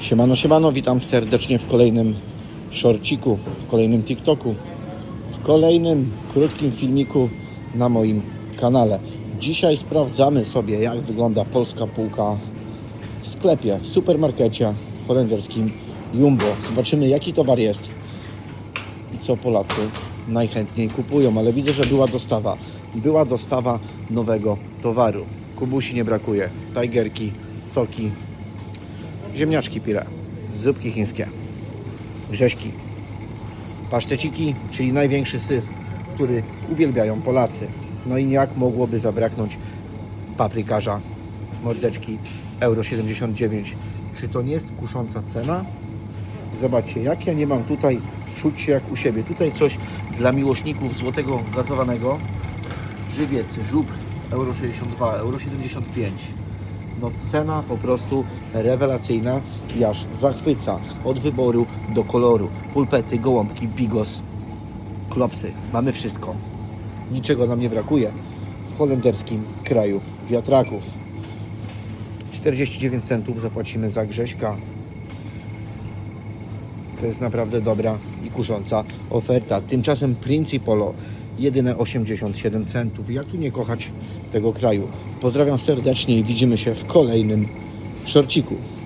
Siemano, siemano, witam serdecznie w kolejnym shorciku, w kolejnym TikToku, w kolejnym krótkim filmiku na moim kanale. Dzisiaj sprawdzamy sobie, jak wygląda polska półka w sklepie, w supermarkecie holenderskim Jumbo. Zobaczymy, jaki towar jest i co Polacy najchętniej kupują, ale widzę, że była dostawa. Była dostawa nowego towaru. Kubusi nie brakuje, tigerki, soki, ziemniaczki pire, zupki chińskie, grześki, paszteciki, czyli największy syf, który uwielbiają Polacy. No i jak mogłoby zabraknąć paprykarza, mordeczki, euro 79. Czy to nie jest kusząca cena? Zobaczcie, jak ja nie mam tutaj czuć się jak u siebie. Tutaj coś dla miłośników złotego gazowanego. Żywiec, żubr, euro 62, euro 75. No cena po prostu rewelacyjna i aż zachwyca od wyboru do koloru. Pulpety, gołąbki, bigos, klopsy. Mamy wszystko. Niczego nam nie brakuje w holenderskim kraju wiatraków. 49 centów zapłacimy za grześka. To jest naprawdę dobra i kusząca oferta. Tymczasem Principolo jedyne 87 centów. Jak tu nie kochać tego kraju? Pozdrawiam serdecznie i widzimy się w kolejnym szorciku.